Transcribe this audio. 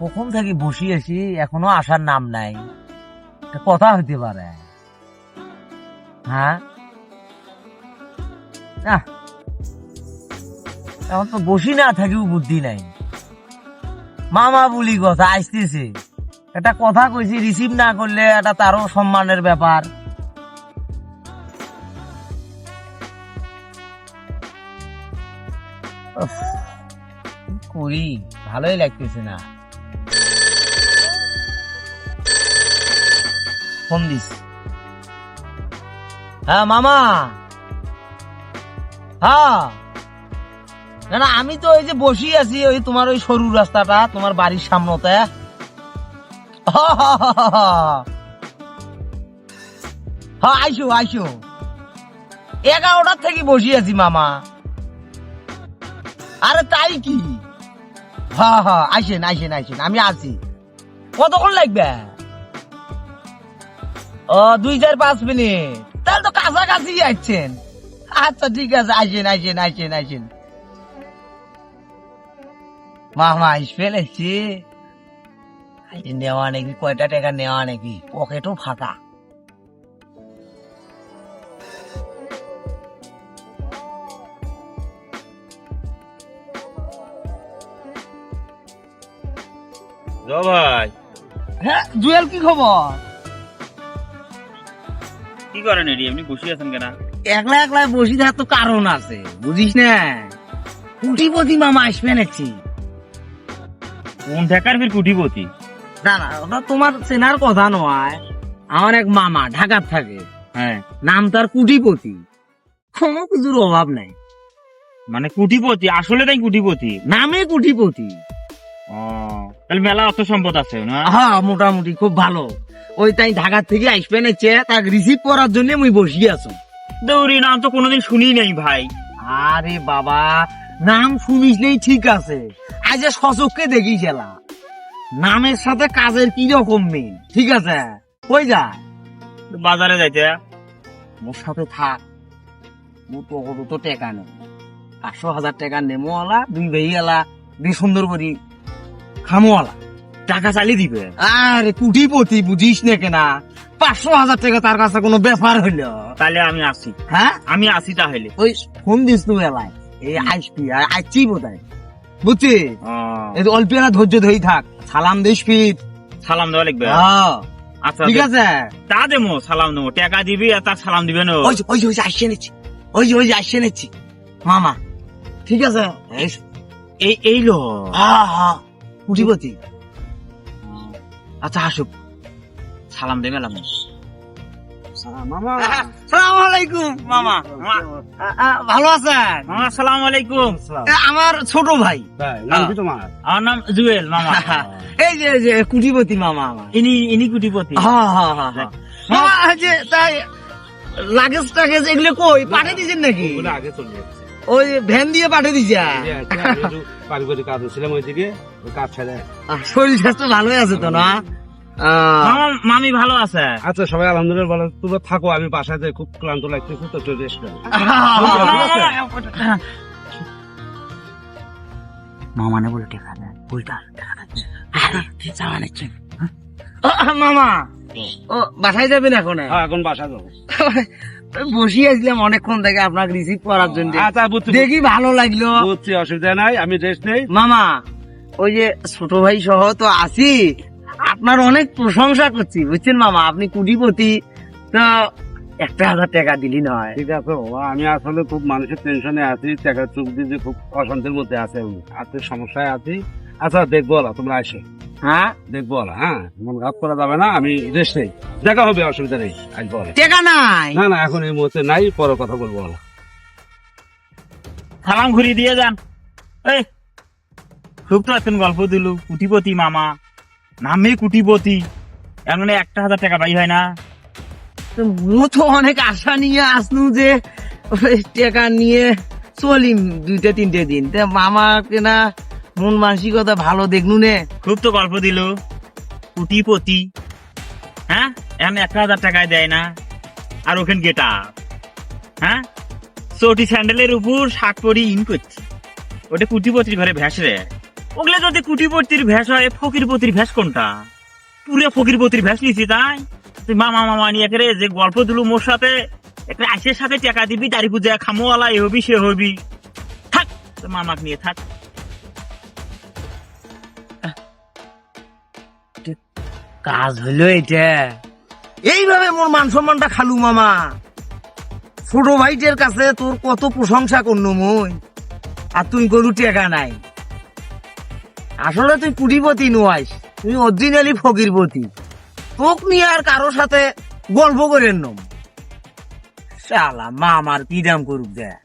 কখন থেকে বসি আছি এখনও আসার নাম নাই। কথা হইতে পারে। হ্যাঁ? এখন তো বসি না, থাকিও বুদ্ধি নাই। মামা বলি কথা, আসতেছে। একটা কথা কইছি রিসিভ না করলে এটা তারও সম্মানের ব্যাপার। করি? ভালোই লাগতেছে না। ফোন দিস। হ্যাঁ মামা। হ্যাঁ। না না, আমি তো ওই যে বসি আছি, ওই তোমার ওই সরু রাস্তাটা, তোমার বাড়ির সামনেতে। হ্যাঁ আইসো আইসো। এগারোটার থেকে বসি আছি, মামা। আরে, তাই কি? হ্যাঁ হ্যাঁ আইসেন আইসেন আইসেন, আমি আছি। কতক্ষণ লাগবে? ও দুই চার পাঁচ মিনিট। তাহলে তো কাছাকাছি আসছেন আচ্ছা ঠিক আছে আইসেন আইসেন আইসেন আইসেন মামা আইস ফেলেছি। নেওয়া নাকি? কয়টা টাকা নেওয়া নাকি? পকেটও ভাই হ্যাঁ জুয়েল কি খবর? কি করেন এটি? এমনি বসে আছেন কেন? একলা একলা বসে থাকার তো কারণ আছে বুঝিস না? কুটিপতি মামা আসবে নাকি? কোন ঢাকার ফির কুটিপতি? না না ওটা তোমার চেনার কথা নয়। আমার এক মামা ঢাকার থাকে। হ্যাঁ। নাম তার কুটিপতি। কোনো কিছুর অভাব নাই। মানে কুটিপতি আসলে তাই কুটিপতি? নামে কুটিপতি। তাহলে মেলা অর্থ সম্পদ আছে না? হ্যাঁ মোটামুটি খুব ভালো। ওই তাই ঢাকার থেকে আসবে নেছে তাকে রিসিভ করার জন্য মুই বসি আছো। দৌড়ি নাম তো কোনোদিন শুনি নাই ভাই। আরে বাবা নাম শুনিসলেই ঠিক আছে। আজ সচককে দেখি খেলা নামের সাথে কাজের কি রকম মিল ঠিক আছে? কই যা। বাজারে যাইতে? মোর সাথে থাক। মোর পকেটে তো টাকা নেই। পাঁচশো হাজার টাকা নেমো আলা দুই ভাইয়ালা দুই সুন্দর করি খামোয়ালা টাকা চালিয়ে দিবে। আরে কুটিপতি বুঝিস না কেনা? পাঁচশো হাজার টাকা তার কাছে কোনো ব্যাপার হইল তাহলে আমি আসি হ্যাঁ আমি আসি তাহলে। ওই ফোন দিস তুই এলাই? এই আসবি আর আসছি বোধহয় বুঝছি এই অল্প না ধৈর্য ধরেই থাক। সালাম দিস ফিট সালাম দেওয়া লাগবে। হ্যাঁ, আচ্ছা ঠিক আছে? তা দেবো সালাম দেবো। টাকা দিবি আর তার সালাম দিবে না। ওই ওই ওই আসছে নিচ্ছি ওই যে, ওই যে আসছে নিচ্ছি মামা ঠিক আছে? এই লো। হ্যাঁ হ্যাঁ কুটিপতি আচ্ছা আসুক সালাম দেবে লাম মামা। সালাম আলাইকুম মামা। আ, আ, ভালো আছেন? মামা সালাম আলাইকুম। আমার ছোট ভাই। নাম কি তোমার? আমার নাম জুয়েল মামা। এই যে এই যে কুটিপতি মামা ইনি ইনি কুটিপতি। হ্যাঁ হ্যাঁ হ্যাঁ হ্যাঁ। মামা যে তাই লাগেজ টাগেজ এগুলো কই? পাঠিয়ে দিয়েছেন নাকি? আগে চলে যাচ্ছে। ওই ভ্যান দিয়ে পাঠিয়ে দিয়েছে। পারিবারিক কাজ ছিলাম ওইদিকে ওই কাজ ছেড়ে। শরীর স্বাস্থ্য ভালোই আছে তো না? মামা মামি ভালো আছে? আচ্ছা সবাই আলহামদুলিল্লাহ ভালো তোমরা থাকো আমি বাসায় যাই খুব ক্লান্ত লাগতেছে তো একটু রেস্ট মামানে বলে টেকা উল্টা? মামা ও বাসায় যাবেন এখন? হ্যাঁ এখন বাসা যাব। বসি আসলাম অনেকক্ষণ থেকে আপনাকে রিসিভ করার জন্য। আচ্ছা দেখি ভালো লাগল। বুঝছি অসুবিধা নাই আমি রেস্ট নেই। মামা ওই যে ছোট ভাই সহ তো আছি। আপনার অনেক প্রশংসা করছি বুঝছেন মামা? আপনি কুটিপতি। তো একটা হাজার টাকা দিলি নয়। ঠিক আছে বাবা আমি আসলে খুব মানুষের টেনশনে আছি টাকা চোখ দিয়ে খুব অশান্তির মধ্যে আছে আর্থিক সমস্যায় আছি। আচ্ছা দেখব তোমরা আসো। হ্যাঁ দেখব হ্যাঁ মন করা যাবে না আমি রেস্ট নেই। দেখা হবে অসুবিধা নেই। টাকা নাই? না না এখন এই মুহূর্তে নাই পরে কথা বলব সালাম ঘুরিয়ে দিয়ে যান। এই খুব তো এখন গল্প দিল কুটিপতি মামা নামে কুটিপতি এমন একটা হাজার টাকা পাই হয় না। তো মু তো অনেক আশা নিয়ে আসনু যে ওই টাকা নিয়ে চলিম দুইটা তিনটে দিন। তা মামাকে না মন মানসিকতা ভালো দেখনু নে খুব তো গল্প দিল। কুটিপতি হ্যাঁ? এখন একটা হাজার টাকায় দেয় না। আর ওখানে গেটা হ্যাঁ? চটি স্যান্ডেলের উপর শার্ট পরি ইন করছি। ওটা কুটিপতির ঘরে ভ্যাস রে। ওগুলো যদি কুটিপতির ভ্যাস হয় ফকিরপতির ভ্যাস কোনটা? পুরে ফকিরপতির ভ্যাস নিছি তাই? তুই মামা মামা নিয়ে করে যে গল্প দিলু মোর সাথে একটা আইসের সাথে টাকা দিবি, দাড়ি পূজা খামোয়ালা, এ হবি, সে হবি। থাক মামাক নিয়ে থাক। কাজ হলো এটা। এইভাবে মোর মান সম্মানটা খালু মামা। ছোট ভাইটের কাছে তোর কত প্রশংসা করল মই। আর তুই গরু টেকা নাই। আসলে তুই কুটিপতি নয় তুই অরিজিনালি ফকিরপতি। তোক নিয়ে আর কারোর সাথে গল্প করেন নম। শালা মামার কি দাম করুক দেয়